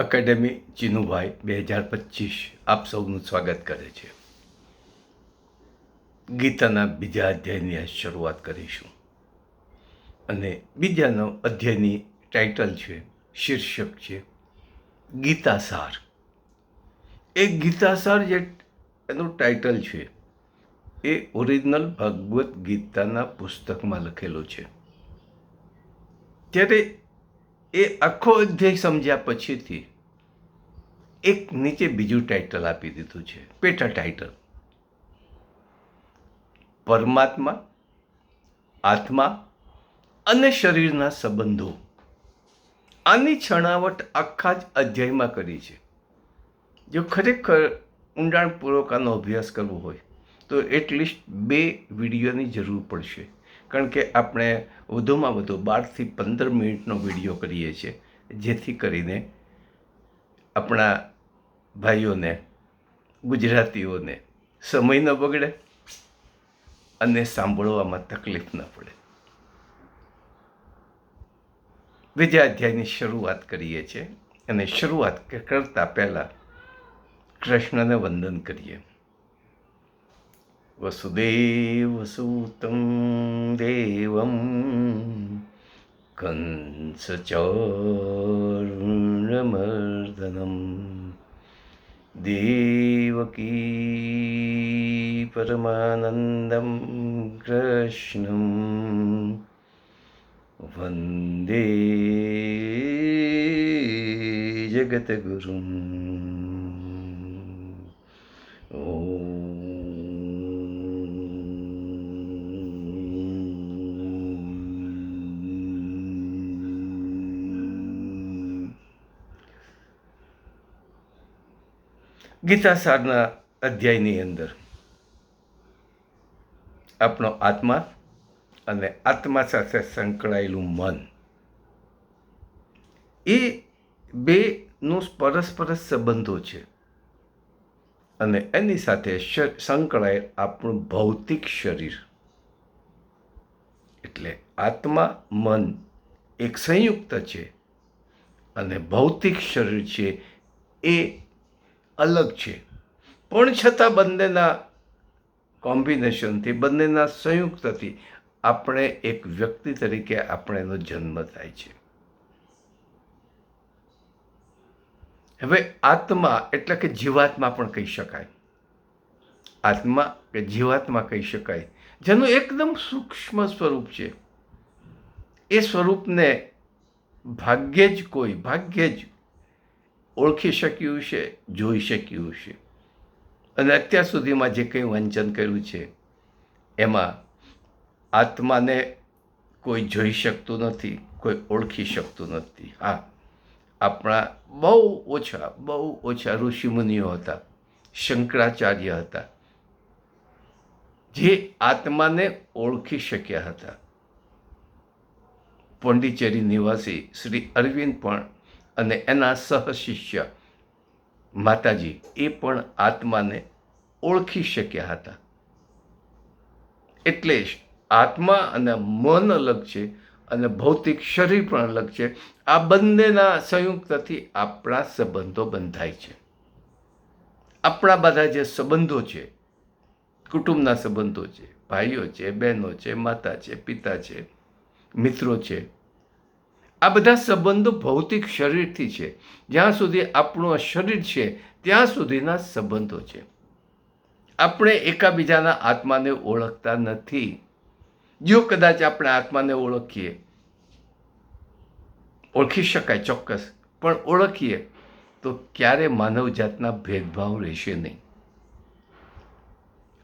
Academy Chinubhai બે હજાર પચીસ આપ સૌનું સ્વાગત કરે છે. ગીતાના બીજા અધ્યાયની આ શરૂઆત કરીશું. અને બીજાનો અધ્યાયની ટાઇટલ છે, શીર્ષક છે, ગીતાસાર. એ ગીતાસાર જે એનું ટાઇટલ છે, એ ઓરિજિનલ ભગવદ્ ગીતાના પુસ્તકમાં લખેલો છે. ત્યારે એ આખો અધ્યાય સમજ્યા પછીથી એક નીચે બીજું ટાઇટલ આપી દીધું છે, પેટા ટાઇટલ પરમાત્મા, આત્મા અને શરીરના સંબંધો. આની છણાવટ આખા જ અધ્યાયમાં કરી છે. જો ખરેખર ઊંડાણપૂર્વક આનો અભ્યાસ કરવો હોય, તો એટલીસ્ટ બે વિડીયોની જરૂર પડશે. કારણ કે આપણે વધુમાં વધુ બારથી પંદર મિનિટનો વીડિયો કરીએ છીએ, જેથી કરીને આપણા ભાઈઓને, ગુજરાતીઓને સમય ન બગડે અને સાંભળવામાં તકલીફ ન પડે. બીજા અધ્યાયની શરૂઆત કરીએ છીએ અને શરૂઆત કરતા પહેલાં કૃષ્ણને વંદન કરીએ. વસુદેવ સૂતમ દેવમ કંસચર્ણમર્દનમ દેવકી પરમાનંદમ કૃષ્ણમ વંદે જગતગુરુમ ગીતા સારના અધ્યાયની અંદર આપણો આત્મા અને આત્મા સાથે સંકળાયેલું મન. એ બેનો પરસ્પર સંબંધો છે અને એની સાથે સંકળાયેલ આપણું ભૌતિક શરીર. એટલે આત્મા, મન એક સંયુક્ત છે અને ભૌતિક શરીર છે એ અલગ છે. પણ છતાં બંનેના કોમ્બિનેશનથી, બંનેના સંયુક્તથી આપણે એક વ્યક્તિ તરીકે આપણેનો જન્મ થાય છે. હવે આત્મા એટલે કે જીવાત્મા પણ કહી શકાય. આત્મા કે જીવાત્મા કહી શકાય. જેનું એકદમ સૂક્ષ્મ સ્વરૂપ છે. એ સ્વરૂપને ભાગ્યે જ કોઈ, ભાગ્યે જ ઓળખી શક્યું છે, જોઈ શક્યું છે. અને અત્યાર સુધીમાં જે કંઈ વંચન કર્યું છે, એમાં આત્માને કોઈ જોઈ શકતું નથી, કોઈ ઓળખી શકતું નથી. હા, આપણા બહુ ઓછા બહુ ઓછા ઋષિમુનિઓ હતા, શંકરાચાર્ય હતા, જે આત્માને ઓળખી શક્યા હતા. પોંડિચેરી નિવાસી શ્રી અરવિંદ પણ અને એના સહશિષ્ય માતાજી એ પણ આત્માને ઓળખી શક્યા હતા. એટલે જ આત્મા અને મન અલગ છે અને ભૌતિક શરીર પણ અલગ છે. આ બંનેના સંયુક્તથી આપણા સંબંધો બંધાય છે. આપણા બધા જે સંબંધો છે, કુટુંબના સંબંધો છે, ભાઈઓ છે, બહેનો છે, માતા છે, પિતા છે, મિત્રો છે આ બધા સંબંધો ભૌતિક શરીરથી છે. જ્યાં સુધી આપણું આ શરીર છે, ત્યાં સુધીના સંબંધો છે. આપણે એકાબીજાના આત્માને ઓળખતા નથી. જો કદાચ આપણે આત્માને ઓળખીએ, ઓળખી શકાય ચોક્કસ, પણ ઓળખીએ, તો ક્યારે માનવ જાતના ભેદભાવ રહેશે નહીં.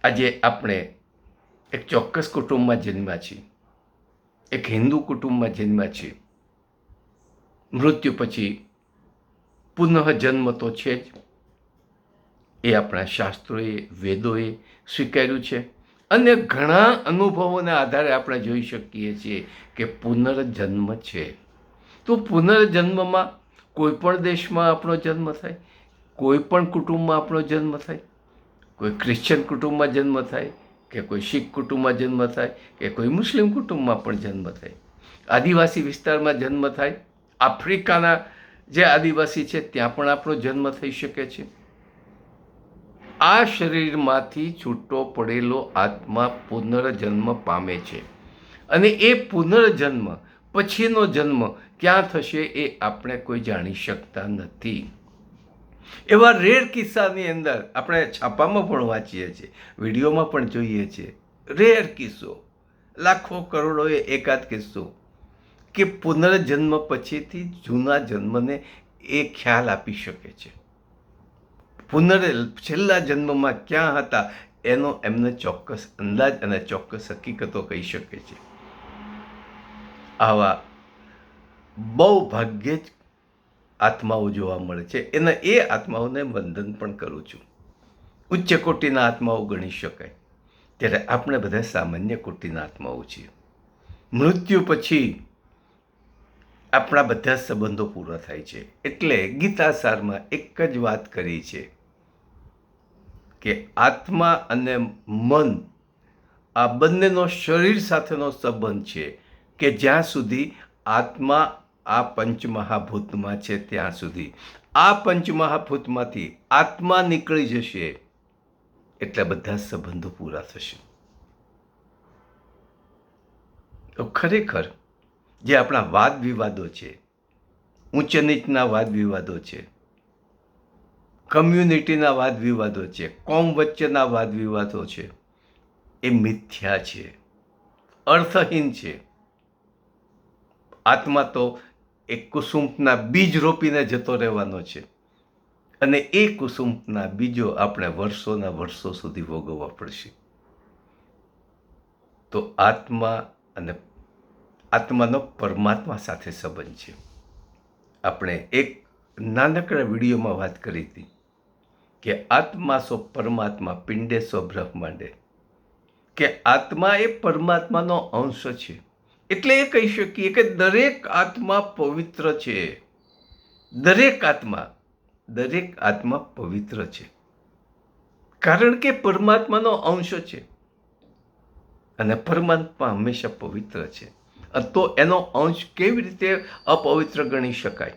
આજે આપણે એક ચોક્કસ કુટુંબમાં જન્મ્યા છીએ. એક હિન્દુ કુટુંબમાં જન્મ્યા છીએ. મૃત્યુ પછી પુનઃ જન્મ તો છે જ. એ આપણા શાસ્ત્રોએ, વેદોએ સ્વીકાર્યું છે. અને ઘણા અનુભવોના આધારે આપણે જોઈ શકીએ છીએ કે પુનર્જન્મ છે. તો પુનર્જન્મમાં કોઈ પણ દેશમાં આપણો જન્મ થાય, કોઈ પણ કુટુંબમાં આપણો જન્મ થાય, કોઈ ક્રિશ્ચન કુટુંબમાં જન્મ થાય, કે કોઈ શીખ કુટુંબમાં જન્મ થાય, કે કોઈ મુસ્લિમ કુટુંબમાં પણ જન્મ થાય. આદિવાસી વિસ્તારમાં જન્મ થાય આફ્રિકાના જે આદિવાસી છે, ત્યાં પણ આપણો જન્મ થઈ શકે છે. આ શરીરમાંથી છૂટો પડેલો આત્મા પુનર્જન્મ પામે છે. અને એ પુનર્જન્મ, પછીનો જન્મ ક્યાં થશે એ આપણે કોઈ જાણી શકતા નથી. એવા રેર કિસ્સાની અંદર આપણે છાપામાં પણ વાંચીએ છીએ, વિડીયોમાં પણ જોઈએ છીએ. રેર કિસ્સો, લાખો કરોડોએ એકાદ કિસ્સો. કે પુનર્જન્મ પછીથી જૂના જન્મને એ ખ્યાલ આપી શકે છે. પુનર છેલ્લા જન્મમાં ક્યાં હતા એનો એમને ચોક્કસ અંદાજ અને ચોક્કસ હકીકતો કહી શકે છે. આવા બહુ ભાગ્યે જ આત્માઓ જોવા મળે છે. એના એ આત્માઓને વંદન પણ કરું છું. ઉચ્ચ કોટીના આત્માઓ ગણી શકાય. ત્યારે આપણે બધા સામાન્ય કોટીના આત્માઓ છીએ. મૃત્યુ પછી આપણા બધા સંબંધો પૂરા થાય છે. એટલે ગીતાસારમાં એક જ વાત કરી છે કે આત્મા અને મન આ બંનેનો શરીર સાથેનો સંબંધ છે કે જ્યાં સુધી આત્મા આ પંચમહાભૂતમાં છે ત્યાં સુધી. આ પંચમહાભૂતમાંથી આત્મા નીકળી જશે એટલે બધા સંબંધો પૂરા થશે. તો ખરેખર જે આપણા વાદ વિવાદો છે, ઊંચ નીચના વાદ વિવાદો છે, કમ્યુનિટીના વાદ વિવાદો છે, કોમ વચ્ચેના વાદ વિવાદો છે, એ મિથ્યા છે, અર્થહીન છે. આત્મા તો એ કુસુમના બીજ રોપીને જતો રહેવાનો છે અને એ કુસુમના બીજો આપણે વર્ષોના વર્ષો સુધી ભોગવવા પડશે. તો આત્મા અને આત્માનો પરમાત્મા સાથે સંબંધ છે. આપણે એક નાનકડા વિડીયોમાં વાત કરી હતી કે આત્મા સો પરમાત્મા, પિંડે સો બ્રહ્માંડે. કે આત્મા એ પરમાત્માનો અંશ છે. એટલે એ કહી શકીએ કે દરેક આત્મા પવિત્ર છે. દરેક આત્મા દરેક આત્મા પવિત્ર છે. કારણ કે પરમાત્માનો અંશ છે. અને પરમાત્મા હંમેશા પવિત્ર છે. તો એનો અંશ કેવી રીતે અપવિત્ર ગણી શકાય?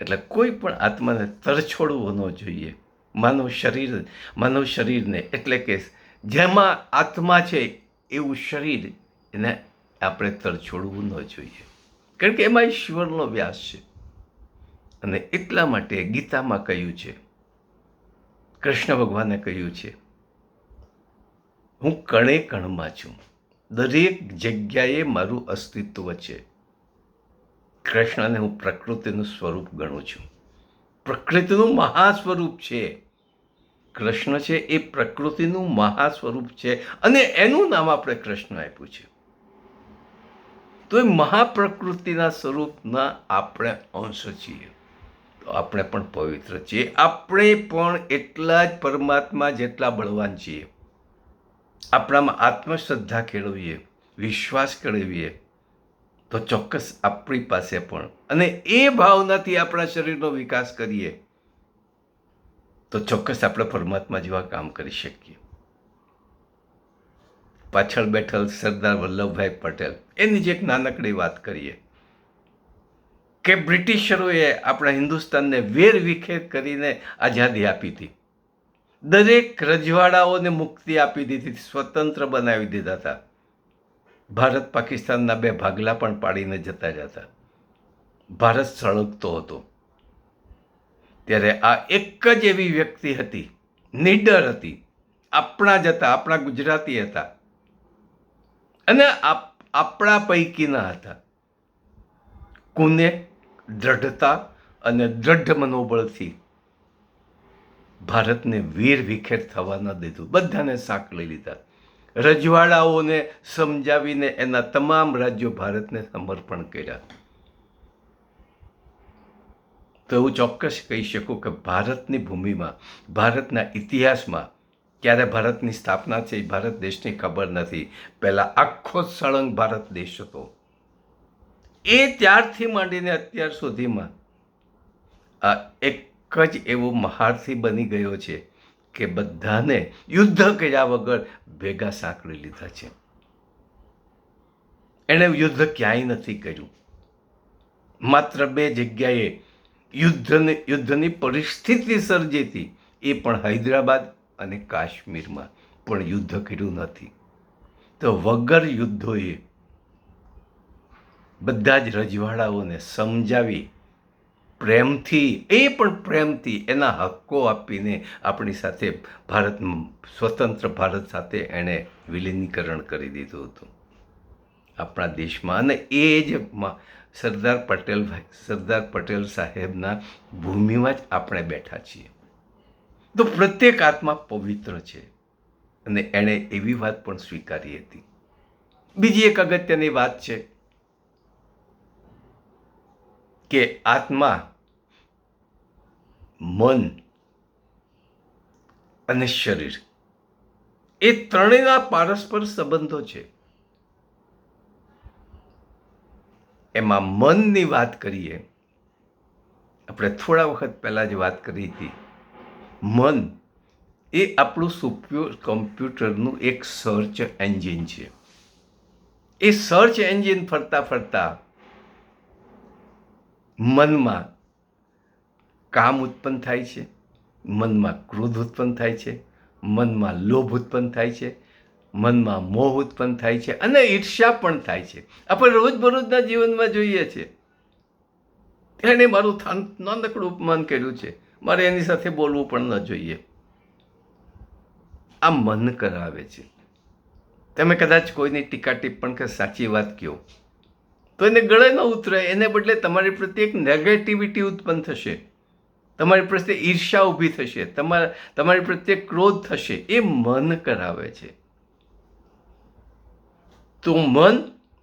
એટલે કોઈ પણ આત્માને તરછોડવું ન જોઈએ. માનવ શરીર, માનવ શરીરને એટલે કે જેમાં આત્મા છે એવું શરીર, એને આપણે તરછોડવું ન જોઈએ. કારણ કે એમાં ઈશ્વરનો વ્યાસ છે. અને એટલા માટે ગીતામાં કહ્યું છે. કૃષ્ણ ભગવાને કહ્યું છે, હું કણે કણમાં છું. દરેક જગ્યાએ મારું અસ્તિત્વ છે. કૃષ્ણને હું પ્રકૃતિનું સ્વરૂપ ગણું છું. પ્રકૃતિનું મહાસ્વરૂપ છે. કૃષ્ણ છે એ પ્રકૃતિનું મહાસ્વરૂપ છે અને એનું નામ આપણે કૃષ્ણ આપ્યું છે. તો એ મહાપ્રકૃતિના સ્વરૂપના આપણે અંશ છીએ. તો આપણે પણ પવિત્ર છીએ. આપણે પણ એટલા જ પરમાત્મા જેટલા બળવાન છીએ. આપણામાં આત્મશ્રદ્ધા કેળવીએ, વિશ્વાસ કેળવીએ, તો ચોક્કસ આપણી પાસે પણ અને એ ભાવનાથી આપણા શરીરનો વિકાસ કરીએ, તો ચોક્કસ આપણે પરમાત્મા જેવા કામ કરી શકીએ. પાછળ બેઠેલ સરદાર વલ્લભભાઈ પટેલ, એની જે એક નાનકડી વાત કરીએ, કે બ્રિટિશરોએ આપણા હિન્દુસ્તાનને વેર વિખેર કરીને આઝાદી આપી હતી. દરેક રજવાડાઓને મુક્તિ આપી દીધી, સ્વતંત્ર બનાવી દીધા હતા. ભારત પાકિસ્તાનના બે ભાગલા પણ પાડીને જતા જતા. ભારત સળગતો હતો. ત્યારે આ એક જ એવી વ્યક્તિ હતી, નીડર હતી. આપણા જ હતા, આપણા ગુજરાતી હતા. અને આપણા પૈકીના હતા. કુને દ્રઢતા અને દ્રઢ મનોબળથી ભારતને વીર વિખેર થવા ન દીધું. બધાને સાંકળી લીધા. રજવાડાઓને સમજાવીને એના તમામ રાજ્યો ભારતને સમર્પણ કર્યા. તો એવું ચોક્કસ કહી શકું કે ભારતની ભૂમિમાં, ભારતના ઇતિહાસમાં ક્યારે ભારતની સ્થાપના છે ભારત દેશની ખબર નથી. પહેલાં આખો સળંગ ભારત દેશ હતો. એ ત્યારથી માંડીને અત્યાર સુધીમાં આ એક જ એવો મહારથી બની ગયો છે કે બધાને યુદ્ધ કર્યા વગર ભેગા સાંકળી લીધા છે. એણે યુદ્ધ ક્યાંય નથી કર્યું. માત્ર બે જગ્યાએ યુદ્ધને, યુદ્ધની પરિસ્થિતિ સર્જી હતી, એ પણ હૈદરાબાદ અને કાશ્મીરમાં, પણ યુદ્ધ કર્યું નથી. તો વગર યુદ્ધોએ બધા જ રજવાડાઓને સમજાવી પ્રેમથી, એ પણ પ્રેમથી એના હક્કો આપીને આપણી સાથે ભારત, સ્વતંત્ર ભારત સાથે એણે વિલીનીકરણ કરી દીધું હતું. આપણા દેશમાં અને એ જ સરદાર પટેલ સરદાર પટેલ સાહેબના ભૂમિમાં જ આપણે બેઠા છીએ. તો પ્રત્યેક આત્મા પવિત્ર છે અને એણે એવી વાત પણ સ્વીકારી હતી. બીજી એક અગત્યની વાત છે કે આત્મા મન અને શરીર. એ ત્રણેયના પારસ્પર સંબંધો છે. એમાં મનની વાત કરીએ, આપણે થોડા વખત પહેલાં જ વાત કરી હતી. મન એ આપણું સુપ્યો, કમ્પ્યુટરનું એક સર્ચ એન્જિન છે. એ સર્ચ એન્જિન ફરતા ફરતા મનમાં કામ ઉત્પન્ન થાય છે, મનમાં ક્રોધ ઉત્પન્ન થાય છે, મનમાં લોભ ઉત્પન્ન થાય છે, મનમાં મોહ ઉત્પન્ન થાય છે અને ઈર્ષ્યા પણ થાય છે. આપણે રોજબરોજના જીવનમાં જોઈએ છીએ. એણે મારું થન નાનકડું અપમાન કર્યું છે. મારે એની સાથે બોલવું પણ ન જોઈએ. આ મન કરાવે છે. તમે કદાચ કોઈની ટીકા ટિપ્પણ કે સાચી વાત કહો. તો એને ગળે ન ઉતરે, એને બદલે તમારી પ્રત્યે એક નેગેટિવિટી ઉત્પન્ન થશે. તમારી પ્રત્યે ઈર્ષા ઊભી થશે, તમારા, તમારી પ્રત્યે ક્રોધ થશે, એ મન કરાવે છે. તો મન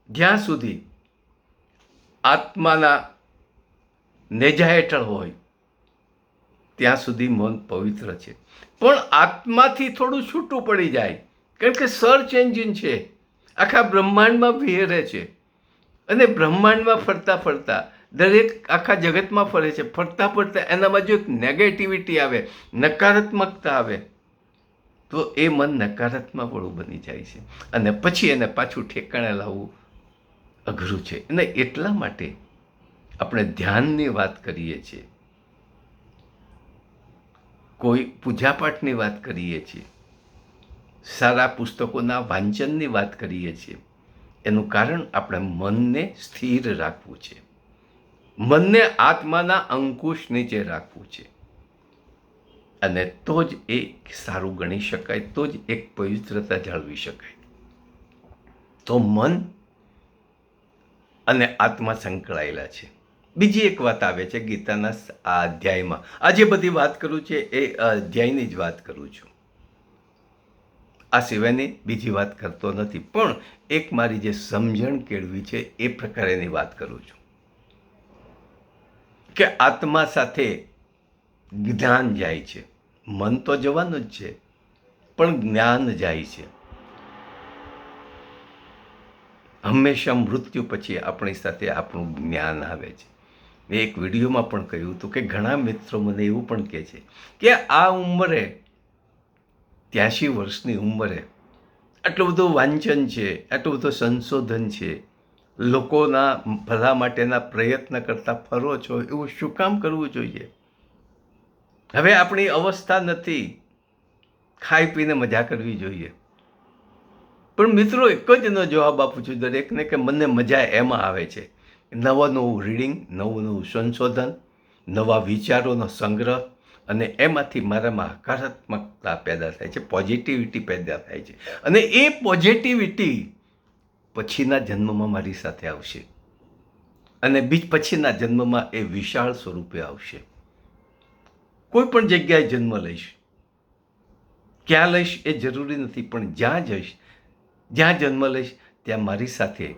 જ્યાં સુધી આત્માના નેજા હેઠળ હોય, ત્યાં સુધી મન પવિત્ર છે. પણ આત્માથી થોડું છૂટું પડી જાય કારણ કે સર્ચ એન્જિન છે, આખા બ્રહ્માંડમાં વિહેરે છે. અને બ્રહ્માંડમાં ફરતા ફરતા દરેક આખા જગતમાં ફરે છે. ફરતા ફરતા એનામાં જો એક નેગેટિવિટી આવે, નકારાત્મકતા આવે, તો એ મન નકારાત્મક વાળું બની જાય છે. અને પછી એને પાછું ઠેકાણે લાવવું અઘરું છે. અને એટલા માટે આપણે ધ્યાનની વાત કરીએ છીએ. કોઈ પૂજાપાઠની વાત કરીએ છીએ. સારા પુસ્તકોના વાંચનની વાત કરીએ છીએ. એનું કારણ આપણે મનને સ્થિર રાખવું છે. મનને આત્માના અંકુશ નીચે રાખવું છે. અને તો જ એ સારું ગણી શકાય, તો જ એક પવિત્રતા જાળવી શકાય. તો મન અને આત્મા સંકળાયેલા છે. બીજી એક વાત આવે છે ગીતાના આ અધ્યાયમાં. આ જે બધી વાત કરું છે, એ અધ્યાયની જ વાત કરું છું. આ સિવાયની બીજી વાત કરતો નથી, પણ એક મારી જે સમજણ કેળવી છે, એ પ્રકારેની વાત કરું છું. કે આત્મા સાથે જ્ઞાન જાય છે. મન તો જવાનું જ છે, પણ જ્ઞાન જાય છે. હંમેશા મૃત્યુ પછી આપણી સાથે આપણું જ્ઞાન આવે છે. મેં એક વિડીયોમાં પણ કહ્યું હતું કે ઘણા મિત્રો મને એવું પણ કહે છે કે આ ઉંમરે, ત્યાંશી વર્ષની ઉંમરે આટલું બધું વાંચન છે, આટલું બધું સંશોધન છે લોકોના ભલા માટેના પ્રયત્ન કરતા ફરો છો, એવું શું કામ કરવું જોઈએ? હવે આપણી અવસ્થા નથી. ખાઈ પીને મજા કરવી જોઈએ. પણ મિત્રો, એક જ એનો જવાબ આપું છું દરેકને કે મને મજા એમાં આવે છે. નવા નવું રીડિંગ નવું નવું સંશોધન, નવા વિચારોનો સંગ્રહ અને એમાંથી મારામાં હકારાત્મકતા પેદા થાય છે પોઝિટિવિટી પેદા થાય છે. અને એ પોઝિટિવિટી પછીના જન્મમાં મારી સાથે આવશે. અને બીજ પછીના જન્મમાં એ વિશાળ સ્વરૂપે આવશે. કોઈ પણ જગ્યાએ જન્મ લઈશ. ક્યાં લઈશ એ જરૂરી નથી, પણ જ્યાં જઈશ, જ્યાં જન્મ લઈશ, ત્યાં મારી સાથે,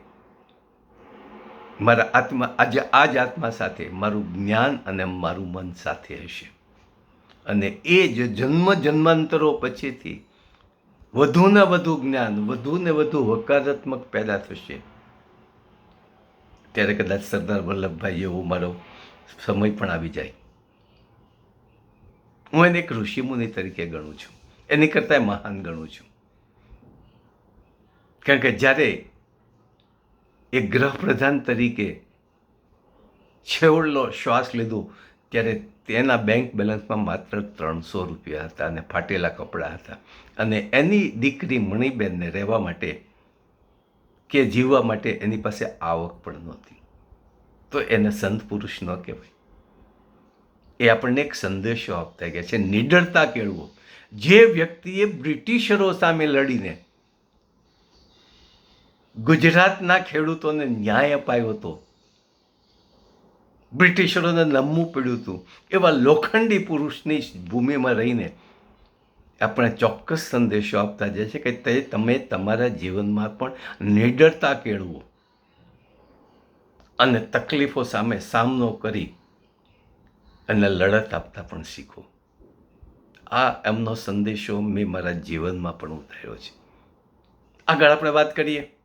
મારા આત્મા, આજે આ જ આત્મા સાથે, મારું જ્ઞાન અને મારું મન સાથે હશે. અને એ જ જન્મ જન્માંતરો પછીથી વધુ ને વધુ જ્ઞાન, વધુ ને વધુ હકારાત્મક પેદા થશે. ત્યારે કદાચ સરદાર વલ્લભભાઈ એવો મારો સમય પણ આવી જાય. હું એને એક ઋષિમુનિ તરીકે ગણું છું. એની કરતાં મહાન ગણું છું. કારણ કે જ્યારે એ ગ્રહ પ્રધાન તરીકે છેવડલો શ્વાસ લીધો ત્યારે તેના બેંક બેલેન્સમાં માત્ર ત્રણસો રૂપિયા હતા અને ફાટેલા કપડાં હતા. અને એની દીકરી મણિબેનને રહેવા માટે કે જીવવા માટે એની પાસે આવક પણ નહોતી. તો એને સંત પુરુષ ન કહેવાય. એ આપણને એક સંદેશો આપતા ગયા છે, નિડરતા કેળવો. જે વ્યક્તિએ બ્રિટિશરો સામે લડીને ગુજરાતના ખેડૂતોને ન્યાય અપાયો હતો બ્રિટિશરોને નમવું પડ્યું હતું. એવા લોખંડી પુરુષની ભૂમિમાં રહીને આપણે ચોક્કસ સંદેશો આપતા જાય છે કે તે તમે તમારા જીવનમાં પણ નિડરતા કેળવો. અને તકલીફો સામે સામનો કરી અને લડત આપતા પણ શીખો. આ એમનો સંદેશો મેં મારા જીવનમાં પણ ઉતાર્યો છે. આગળ આપણે વાત કરીએ.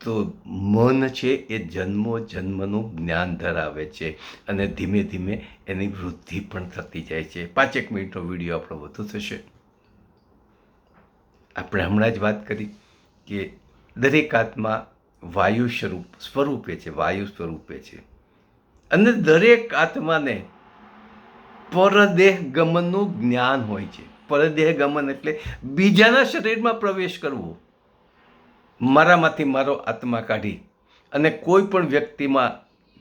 તો મન છે એ જન્મો જન્મનું જ્ઞાન ધરાવે છે અને ધીમે ધીમે એની વૃદ્ધિ પણ થતી જાય છે. પાંચેક મિનિટનો વીડિયો આપણો વધુ થશે. આપણે હમણાં જ વાત કરી કે દરેક આત્મા વાયુ સ્વરૂપ, સ્વરૂપે છે, વાયુ સ્વરૂપે છે. અને દરેક આત્માને પરદેહ ગમનનું જ્ઞાન હોય છે. પરદેહ ગમન એટલે બીજાના શરીરમાં પ્રવેશ કરવો. મારામાંથી મારો આત્મા કાઢી અને કોઈ પણ વ્યક્તિમાં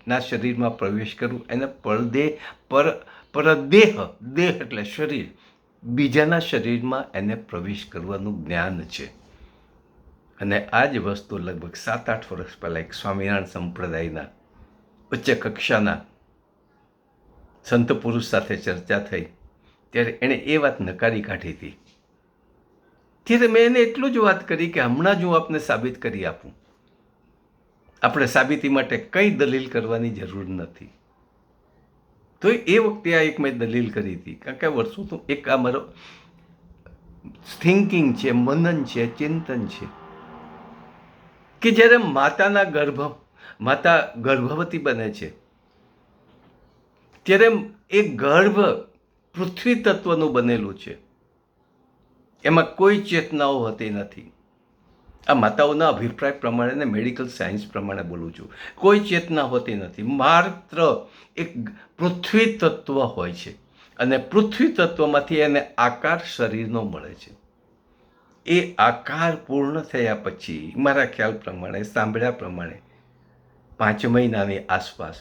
ના શરીરમાં પ્રવેશ કરવું એને પરદેહ પર, પરદેહ, દેહ એટલે શરીર, બીજાના શરીરમાં એને પ્રવેશ કરવાનું જ્ઞાન છે. અને આ જ વસ્તુ લગભગ સાત આઠ વર્ષ પહેલાં એક સ્વામિનારાયણ સંપ્રદાયના ઉચ્ચ કક્ષાના સંત પુરુષ સાથે ચર્ચા થઈ, ત્યારે એણે એ વાત નકારી કાઢી હતી. ત્યારે મેં એને એટલું જ વાત કરી કે હમણાં જ હું આપને સાબિત કરી આપું. આપણે સાબિતી માટે કંઈ દલીલ કરવાની જરૂર નથી. તો એ વખતે આ એક મેં દલીલ કરી હતી. કારણ કે વર્ષો તો એક આ મારો થિંકિંગ છે, મનન છે, ચિંતન છે. કે જ્યારે માતાના ગર્ભ, માતા ગર્ભવતી બને છે, ત્યારે એ ગર્ભ પૃથ્વી તત્વનું બનેલું છે. એમાં કોઈ ચેતનાઓ હોતી નથી. આ માતાઓના અભિપ્રાય પ્રમાણે ને મેડિકલ સાયન્સ પ્રમાણે બોલું છું. કોઈ ચેતના હોતી નથી. માત્ર એક પૃથ્વી તત્વ હોય છે અને પૃથ્વી તત્વમાંથી એને આકાર શરીરનો મળે છે. એ આકાર પૂર્ણ થયા પછી મારા ખ્યાલ પ્રમાણે, સાંભળ્યા પ્રમાણે પાંચ મહિનાની આસપાસ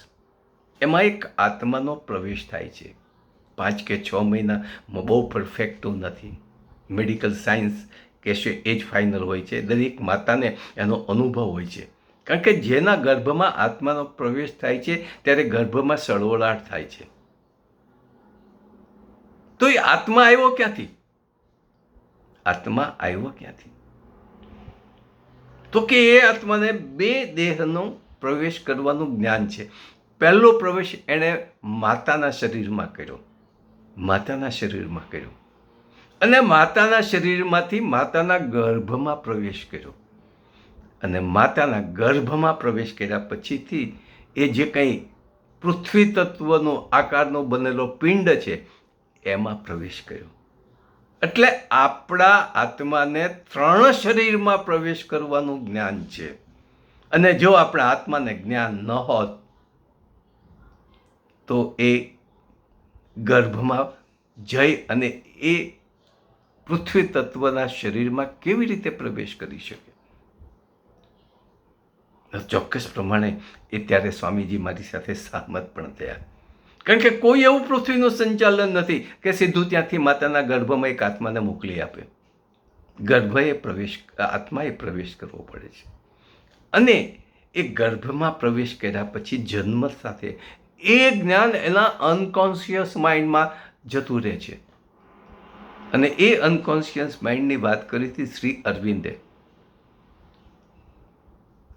એમાં એક આત્માનો પ્રવેશ થાય છે. પાંચ કે છ મહિના બહુ પરફેક્ટ નથી. મેડિકલ સાયન્સ કહેશે, એ જ ફાઇનલ હોય છે. દરેક માતાને એનો અનુભવ હોય છે. કારણ કે જેના ગર્ભમાં આત્માનો પ્રવેશ થાય છે, ત્યારે ગર્ભમાં સળવળાટ થાય છે. તો એ આત્મા આવ્યો ક્યાંથી? આત્મા આવ્યો ક્યાંથી? તો કે એ આત્માને બે દેહનો પ્રવેશ કરવાનું જ્ઞાન છે. પહેલો પ્રવેશ એણે માતાના શરીરમાં કર્યો. માતાના શરીરમાં કર્યો. અને માતાના શરીરમાંથી માતાના ગર્ભમાં પ્રવેશ કર્યો. અને માતાના ગર્ભમાં પ્રવેશ કર્યા પછીથી એ જે કંઈ પૃથ્વી તત્વનો આકારનો બનેલો પિંડ છે, એમાં પ્રવેશ કર્યો. એટલે આપણા આત્માને ત્રણ શરીરમાં પ્રવેશ કરવાનું જ્ઞાન છે. અને જો આપણા આત્માને જ્ઞાન ન હોત, તો એ ગર્ભમાં જઈ અને એ પૃથ્વી તત્વના શરીરમાં કેવી રીતે પ્રવેશ કરી શકે? ચોક્કસ પ્રમાણે એ ત્યારે સ્વામીજી મારી સાથે સહમત પણ થયા. કારણ કે કોઈ એવું પૃથ્વીનું સંચાલન નથી કે સીધું ત્યાંથી માતાના ગર્ભમાં એક આત્માને મોકલી આપે. ગર્ભએ પ્રવેશ, આત્માએ પ્રવેશ કરવો પડે છે. અને એ ગર્ભમાં પ્રવેશ કર્યા પછી જન્મ સાથે એ જ્ઞાન એના અનકોન્શિયસ માઇન્ડમાં જતું રહે છે. અને એ અનકોન્શિયસ માઇન્ડની વાત કરી હતી શ્રી અરવિંદે.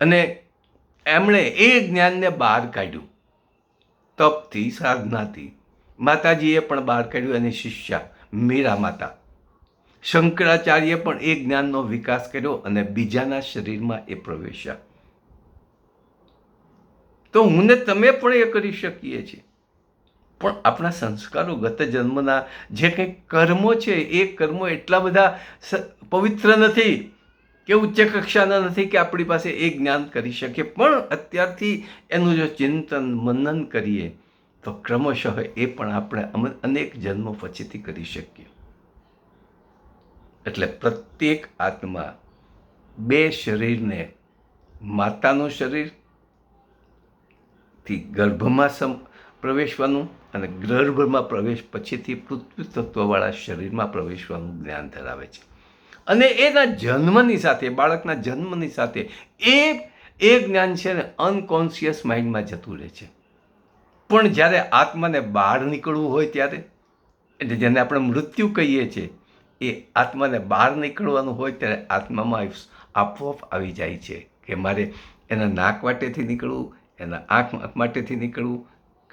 અને એમણે એ જ્ઞાનને બહાર કાઢ્યું. તપથી, સાધનાથી. માતાજીએ પણ બહાર કાઢ્યું અને શિષ્યા, મીરા માતા. શંકરાચાર્યે પણ એ જ્ઞાનનો વિકાસ કર્યો અને બીજાના શરીરમાં એ પ્રવેશ્યા. તો હું ને તમે પણ એ કરી શકીએ છીએ. પણ આપણા સંસ્કારો ગત જન્મના જે કંઈ કર્મો છે, એ કર્મો એટલા બધા પવિત્ર નથી કે ઉચ્ચ કક્ષાના નથી કે આપણી પાસે એ જ્ઞાન કરી શકીએ પણ અત્યારથી એનું જો ચિંતન, મનન કરીએ, તો ક્રમશઃ એ પણ આપણે અનેક જન્મો પછીથી કરી શકીએ. એટલે પ્રત્યેક આત્મા બે શરીરને માતાનું શરીરથી ગર્ભમાં સમ પ્રવેશવાનું અને ગર્ભમાં પ્રવેશ પછીથી પૃથ્વી તત્વવાળા શરીરમાં પ્રવેશવાનું જ્ઞાન ધરાવે છે. અને એના જન્મની સાથે, બાળકના જન્મની સાથે એ એ જ્ઞાન છે ને અનકોન્શિયસ માઇન્ડમાં જતું રહે છે. પણ જ્યારે આત્માને બહાર નીકળવું હોય ત્યારે, એટલે જેને આપણે મૃત્યુ કહીએ છીએ, એ આત્માને બહાર નીકળવાનું હોય ત્યારે આત્મામાં આપોઆપ આવી જાય છે કે મારે એના નાક વાટેથી નીકળવું, એના આંખ માટેથી નીકળવું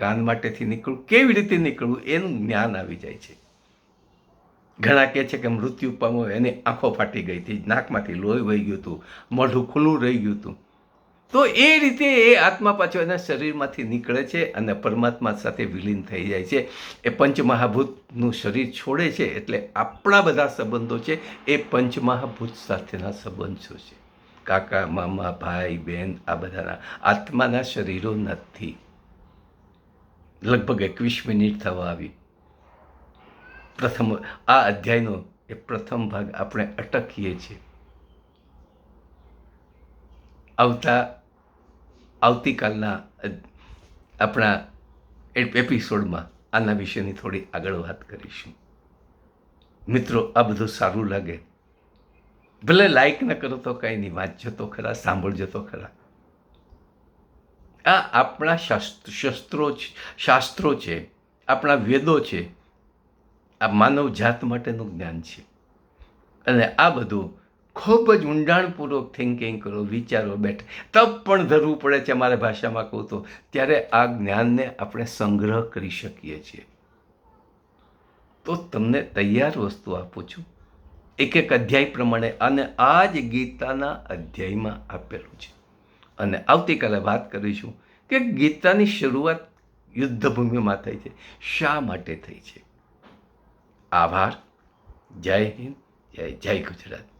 કાન માટેથી નીકળવું, કેવી રીતે નીકળવું, એનું જ્ઞાન આવી જાય છે. ઘણા કહે છે કે મૃત્યુ પામ્યો એની આંખો ફાટી ગઈ હતી, નાકમાંથી લોહી વહી ગયું હતું, મોઢું ખુલ્લું રહી ગયું હતું. તો એ રીતે એ આત્મા પાછો એના શરીરમાંથી નીકળે છે અને પરમાત્મા સાથે વિલીન થઈ જાય છે. એ પંચમહાભૂતનું શરીર છોડે છે એટલે આપણા બધા સંબંધો છે, એ પંચમહાભૂત સાથેના સંબંધો છે. કાકા, મામા, ભાઈ બહેન આ બધાના આત્માના શરીરો નથી. લગભગ એકવીસ મિનિટ થવા આવી. પ્રથમ આ અધ્યાયનો એ પ્રથમ ભાગ આપણે અટકીએ છીએ. આવતા, આવતીકાલના આપણા એપિસોડમાં આના વિશેની થોડી આગળ વાત કરીશું. મિત્રો, આ બધું સારું લાગે. ભલે લાઈક ન કરો તો કાંઈ નહીં, વાંચજો તો ખરા, સાંભળજો તો ખરા. આ આપણા શાસ્ત્ર શસ્ત્રો છે આપણા વેદો છે, આ માનવ જાત માટેનું જ્ઞાન છે. અને આ બધું ખૂબ જ ઊંડાણપૂર્વક થિંકિંગ કરો, વિચારો, બેઠ. તપ પણ ધરવું પડે છે મારા ભાષામાં કહું તો, ત્યારે આ જ્ઞાનને આપણે સંગ્રહ કરી શકીએ છીએ. તો તમને તૈયાર વસ્તુ આપું છું. એક એક અધ્યાય પ્રમાણે અને આ જ ગીતાના અધ્યાયમાં આપેલું છે. અને આવતીકાલે વાત કરીશું કે ગીતાની શરૂઆત યુદ્ધભૂમિમાં થઈ છે. શા માટે થઈ છે? આભાર. જય હિન્દ. જય જય ગુજરાત.